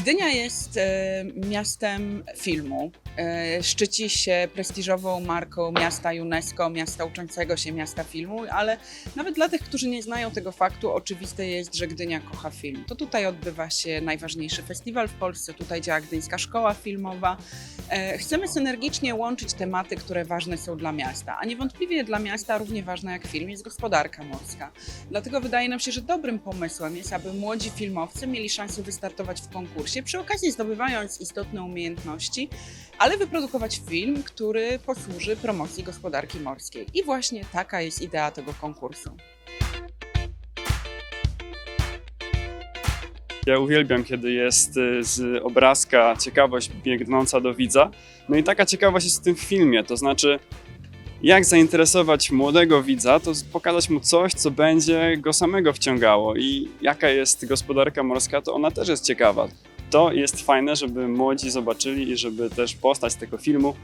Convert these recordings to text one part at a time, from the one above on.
Gdynia jest e, miastem filmu. E, szczyci się prestiżową marką miasta UNESCO, miasta uczącego się miasta filmu, ale nawet dla tych, którzy nie znają tego faktu, oczywiste jest, że Gdynia kocha film. To tutaj odbywa się najważniejszy festiwal w Polsce, tutaj działa Gdyńska Szkoła Filmowa. E, chcemy synergicznie łączyć tematy, które ważne są dla miasta, a niewątpliwie dla miasta równie ważna jak film jest gospodarka morska. Dlatego wydaje nam się, że dobrym pomysłem jest, aby młodzi filmowcy mieli szansę wystartować w konkursie, przy okazji zdobywając istotne umiejętności, ale wyprodukować film, który posłuży promocji gospodarki morskiej. I właśnie taka jest idea tego konkursu. Ja uwielbiam, kiedy jest y, z obrazka ciekawość biegnąca do widza. No i taka ciekawość jest w tym filmie, to znaczy jak zainteresować młodego widza, to pokazać mu coś, co będzie go samego wciągało i jaka jest gospodarka morska, to ona też jest ciekawa. To jest fajne, żeby młodzi zobaczyli i żeby też postać tego filmu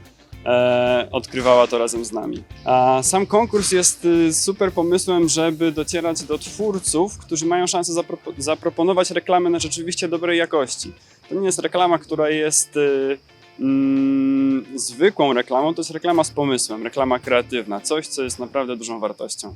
odkrywała to razem z nami. A sam konkurs jest y, super pomysłem, żeby docierać do twórców, którzy mają szansę zapropo- zaproponować reklamę na rzeczywiście dobrej jakości. To nie jest reklama, która jest y, mm, zwykłą reklamą, to jest reklama z pomysłem, reklama kreatywna, coś, co jest naprawdę dużą wartością.